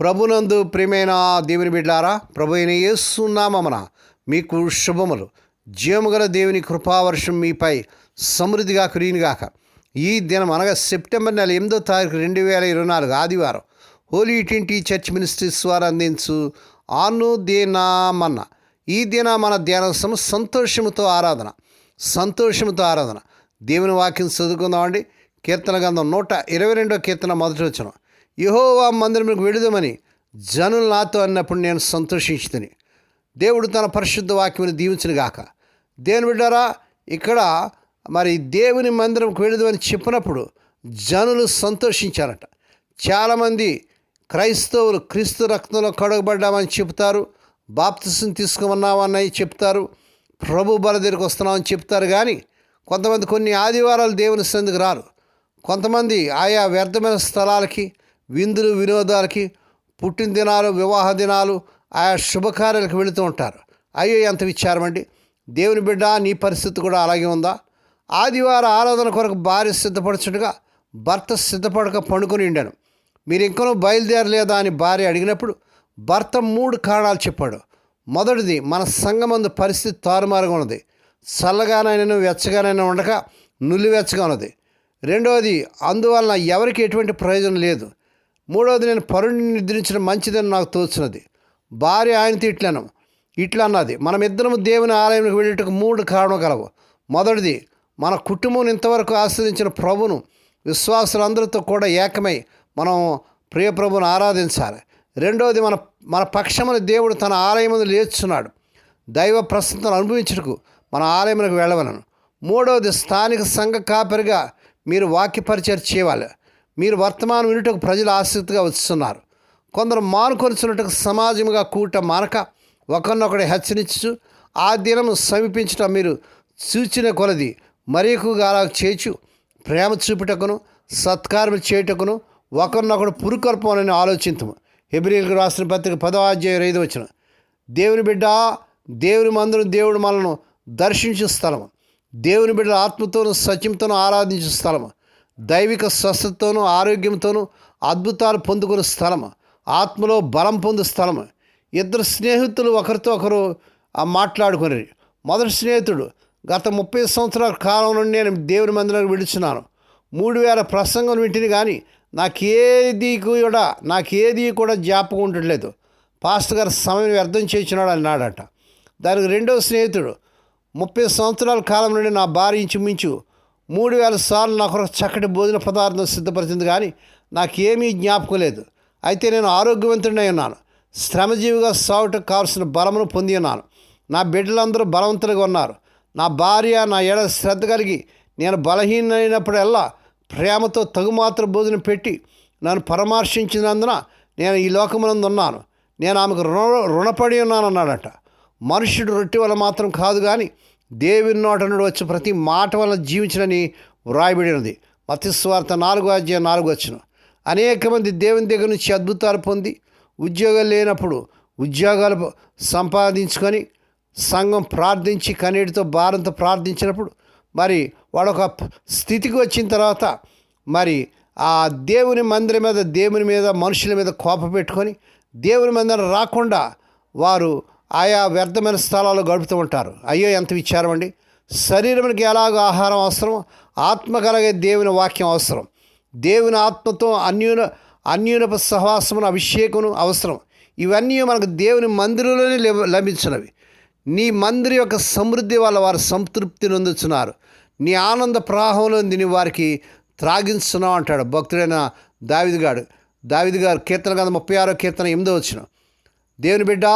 ప్రభునందు ప్రియమైన దేవుని బిడ్డారా ప్రభు అయిన యేసునామమున మీకు శుభములు. జీవముగల దేవుని కృపావర్షం మీపై సమృద్ధిగా కురియునుగాక ఈ దినం అనగా సెప్టెంబర్ నెల ఎనిమిదో తారీఖు రెండు వేల ఇరవై నాలుగు ఆదివారం హోలీ ట్వంటీ చర్చ్ మినిస్ట్రీస్ వారు అందించు ఆను దేనామన్న ఈ దిన మన ధ్యానం సంతోషముతో ఆరాధన సంతోషముతో ఆరాధన. దేవుని వాక్యం చదువుకుందామండి. కీర్తన గంధం నూట ఇరవై రెండో కీర్తన మొదటి వచ్చినాం యహోవా మందిరములకు విడుదమని జనులు నాతో అన్నప్పుడు నేను సంతోషించుతుని. దేవుడు తన పరిశుద్ధ వాక్యముని దీవించిన గాక దేని బిడ్డారా ఇక్కడ మరి దేవుని మందిరంకి వెళుదమని చెప్పినప్పుడు జనులు సంతోషించారట. చాలామంది క్రైస్తవులు క్రీస్తు రక్తంలో కడగబడ్డామని చెప్తారు బాప్తిసం తీసుకోమన్నామని చెప్తారు ప్రభు బల దగ్గరికి వస్తున్నామని చెప్తారు కానీ కొంతమంది కొన్ని ఆదివారాలు దేవుని సందుకు రారు. కొంతమంది ఆయా వ్యర్థమైన స్థలాలకి విందులు వినోదాలకి పుట్టినదినాలు వివాహ దినాలు ఆయా శుభకార్యాలకు వెళుతూ ఉంటారు. అయ్యో ఎంత విచారమండి దేవుని బిడ్డ నీ పరిస్థితి కూడా అలాగే ఉందా? ఆదివారం ఆరాధన కొరకు భార్య సిద్ధపడుచుండగా భర్త సిద్ధపడక పండుకొని ఉండాను. మీరు ఇంకనూ బయలుదేరలేదా అని భార్య అడిగినప్పుడు భర్త మూడు కారణాలు చెప్పాడు. మొదటిది మన సంగమందు పరిస్థితి తారుమారుగా ఉన్నది. చల్లగానైనా వెచ్చగానైనా ఉండక నులివెచ్చగా ఉన్నది. రెండవది అందువలన ఎవరికి ఎటువంటి ప్రయోజనం లేదు. మూడవది నేను పరుణ్ణి నిద్రించడం మంచిదని నాకు తోచినది. భార్య ఆయనతో ఇట్లను. ఇట్లా అన్నది. మనమిద్దరము దేవుని ఆలయంలోకి వెళ్ళేటకు మూడు కారణం కలవు మొదటిది మన కుటుంబం ఇంతవరకు ఆశ్రయించిన ప్రభును విశ్వాసులందరితో కూడా ఏకమై మనం ప్రియ ప్రభును ఆరాధించాలి. రెండవది మన మన పక్షమున దేవుడు తన ఆలయమును లేచున్నాడు దైవ ప్రసన్నతను అనుభవించుటకు మన ఆలయమునకు వెళ్ళవలను. మూడవది స్థానిక సంఘ కాపరిగా మీరు వాక్యపరిచర్ చేయాలి. మీరు వర్తమానం వినుటకు ప్రజలు ఆసక్తిగా వస్తున్నారు కొందరు మానుకొలుచున్నట్టుకు సమాజముగా కూట మానక ఒకరినొకటి హెచ్చరించు ఆ దినం సమీపించటం మీరు చూచిన కొలది మరి ఎక్కువగా అలా చేచు ప్రేమ చూపుటకును సత్కారం చేయుటకును ఒకరినొకడు పురుకొల్పమని ఆలోచించము హెబ్రిల్కి రాసిన పత్రిక పదవాధ్యాయం ఐదు వచ్చిన దేవుని బిడ్డ దేవుని మందును దేవుడు మనను దర్శించు స్థలము. దేవుని బిడ్డ ఆత్మతోనూ సత్యంతోనూ ఆరాధించే స్థలము. దైవిక స్వస్థతతోనూ ఆరోగ్యంతోనూ అద్భుతాలు పొందుకునే స్థలం ఆత్మలో బలం పొందు స్థలం ఇద్దరు స్నేహితులు ఒకరితో ఒకరు ఆ మాట్లాడుకుని. మొదటి స్నేహితుడు గత ముప్పై సంవత్సరాల కాలం నుండి నేను దేవుని మందిరానికి విడుచున్నాను మూడు వేల ప్రసంగం వింటిని కానీ నాకేది కూడా నాకేది కూడా జ్ఞాపకం ఉండట్లేదు. పాస్టర్ గారు సమయం వ్యర్థం చేసినాడు అన్నాడట. దానికి రెండో స్నేహితుడు ముప్పై సంవత్సరాల కాలం నుండి నా భార్య ఇంచుమించు మూడు వేల సార్లు నాకు ఒక చక్కటి భోజన పదార్థం సిద్ధపరిచింది కానీ నాకేమీ జ్ఞాపకం లేదు. అయితే నేను ఆరోగ్యవంతుడై ఉన్నాను. శ్రమజీవిగా సాగుటకు కావాల్సిన బలమును పొంది ఉన్నాను. నా బిడ్డలందరూ బలవంతులుగా ఉన్నారు. నా భార్య నా ఏడ శ్రద్ధ కలిగి నేను బలహీనైనప్పుడల్లా ప్రేమతో తగుమాత్ర భోజనం పెట్టి నన్ను పరామర్శించినందున నేను ఈ లోకమునందు ఉన్నాను. నేను ఆమెకు రుణ రుణపడి ఉన్నాను మనుషుడు రొట్టె వల్ల మాత్రం కాదు కానీ దేవుని నోట నుండి వచ్చి ప్రతి మాట వల్ల జీవించడని వ్రాయబడినది మత్స్వార్త నాలుగో అధ్యాయం నాలుగు వచ్చిన అనేక మంది దేవుని దగ్గర నుంచి అద్భుతాలు పొంది ఉద్యోగాలు లేనప్పుడు ఉద్యోగాలు సంపాదించుకొని సంఘం ప్రార్థించి కన్నీటితో భారంతో ప్రార్థించినప్పుడు మరి వాడొక స్థితికి వచ్చిన తర్వాత మరి ఆ దేవుని మందిరం మీద దేవుని మీద మనుషుల మీద కోప పెట్టుకొని దేవుని మందిరం రాకుండా వారు ఆయా వ్యర్థమైన స్థలాల్లో గడుపుతూ ఉంటారు. అయ్యో ఎంత విచారం అండి. శరీరానికి ఎలాగో ఆహారం అవసరం ఆత్మ కలిగే దేవుని వాక్యం అవసరం. దేవుని ఆత్మతో అన్యూన అన్యూనప సహవాసమును అభిషేకమును అవసరం. ఇవన్నీ మనకు దేవుని మందిరంలోనే లభించినవి. నీ మందిరి యొక్క సమృద్ధి వల్ల వారు సంతృప్తి నొందుతున్నారు నీ ఆనంద ప్రవాహంలో దీని వారికి త్రాగించున్నావు అంటాడు భక్తుడైన దావిదిగాడు దావిది గారు కీర్తన కదా ముప్పై ఆరో కీర్తన ఎనిమిదో వచ్చిన దేవుని బిడ్డ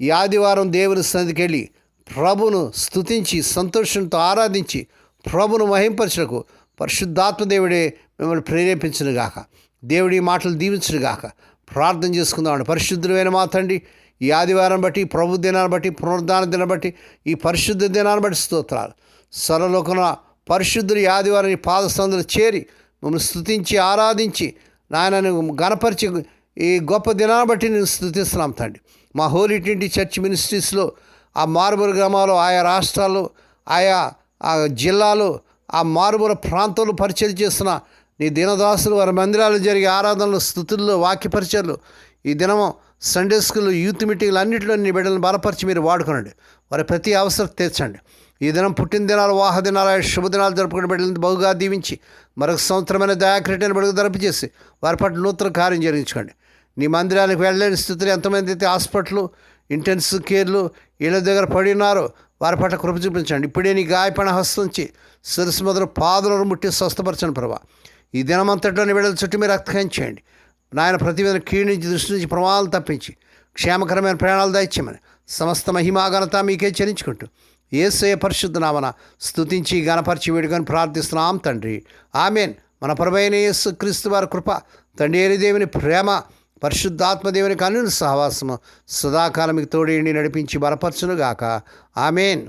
ఈ ఆదివారం దేవుని సన్నిధికి వెళ్ళి ప్రభును స్థుతించి సంతోషంతో ఆరాధించి ప్రభును మహింపరచకు పరిశుద్ధాత్మ దేవుడే మిమ్మల్ని ప్రేరేపించనుగాక. దేవుడి మాటలు దీవించనుగాక. ప్రార్థన చేసుకుందామండి. పరిశుద్ధులైన మా తండ్రి ఈ ఆదివారం బట్టి ప్రభు దినాన్ని బట్టి పునరుద్ధాన దినాన్ని బట్టి ఈ పరిశుద్ధ దినాన్ని బట్టి స్తోత్రాలు. సరలోకన పరిశుద్ధులు ఈ ఆదివారం ఈ పాదస్థందులు చేరి మమ్మల్ని స్థుతించి ఆరాధించి నాయనని గణపరిచి ఈ గొప్ప దినాన్ని బట్టి నేను స్థుతిస్తున్నాం తండ్రి. మా హోలీ ట్వంటీ చర్చ్ మినిస్ట్రీస్లో ఆ మారుమూల గ్రామాలు ఆయా రాష్ట్రాలు ఆయా ఆ జిల్లాలు ఆ మారుమూల ప్రాంతాలు పరిచయం చేస్తున్న నీ దినదాసులు వారి మందిరాలు జరిగే ఆరాధనలు స్థుతుల్లో వాక్యపరిచర్లు ఈ దినము సండే స్కూల్ యూత్ మీటింగ్లు అన్నింటిలో నీ బిడ్డలను బలపరిచి మీరు వాడుకోనండి. వారి ప్రతి అవసరం తీర్చండి. ఈ దినం పుట్టినదినాలు వాహదినాలు శుభదినాలు జరుపుకునే బిడ్డలను బహుగా దీవించి మరొక సంవత్సరమైన దయాక్రీటైన బిడ్డకు ధరపు చేసి వారి పట్ల నూతన కార్యం జరిగించుకోండి. నీ మందిరానికి వెళ్ళలేని స్థితిలో ఎంతమంది అయితే హాస్పిటల్ ఇంటెన్సివ్ కేర్లు వీళ్ళ దగ్గర పడి ఉన్నారో వారి పట్ల కృప చూపించండి. ఇప్పుడే నీ గాయపడిన హస్తంచి శిరస్సు మొదలు పాదలను ముట్టి స్వస్థపరచండి ప్రభా. ఈ దినమంతట్లోని బిడ్డల చుట్టూ మీరు రక్తకం చేయండి నాయన ప్రతివేదన క్షీణించి దృష్టి నుంచి ప్రమాదాలు తప్పించి క్షేమకరమైన ప్రయాణాలు దయచేయమని సమస్త మహిమాఘనత మీకే చెల్లించుకుంటూ ఏసే పరిశుద్ధ నామన స్తుతించి గణపరిచి వేడుకొని ప్రార్థిస్తున్నాం తండ్రి. ఆమెన్. మన ప్రభైన యేసు క్రీస్తు వారి కృప తండ్రి దేవుని ప్రేమ పరిశుద్ధాత్మదేవుని కన్నుల సహవాసము సదాకాలం తోడేండి నడిపించి బలపరచునుగాక. ఆమెన్.